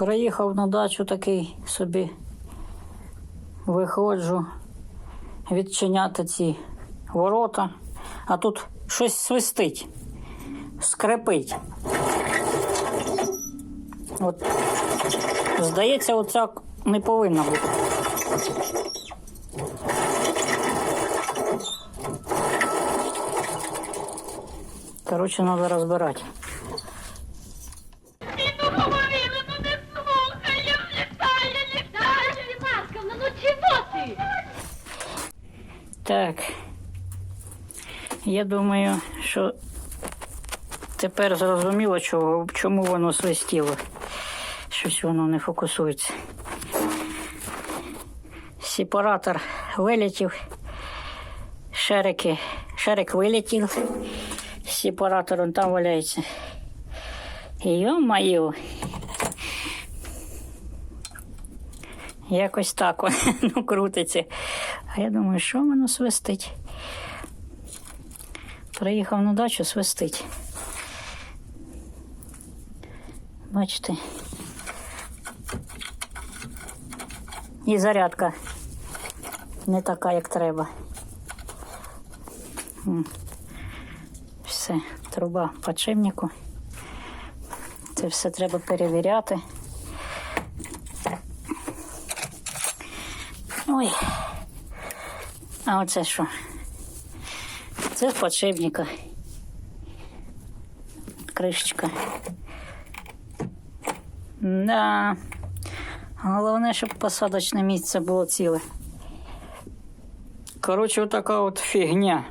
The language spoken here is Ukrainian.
Приїхав на дачу такий собі. Виходжу відчиняти ці ворота, а тут щось свистить, скрипить. От, здається, оця не повинна бути. Коротше, треба розбирати. Так. Я думаю, що тепер зрозуміло, чого, чому воно свистіло. Щось воно не фокусується. Сепаратор вилетів. Шерики. Шерик вилетів. Сепаратор он там валяється. Йо-моє. Якось так воно крутиться. А я думаю, що воно свистить? Приїхав на дачу свистить. Бачите? І зарядка не така, як треба. Все, труба подшипнику. Це все треба перевіряти. Ой. А оце що? Це з подшипника. Кришечка. Да. Головне, щоб посадочне місце було ціле. Коротше, отака от фігня.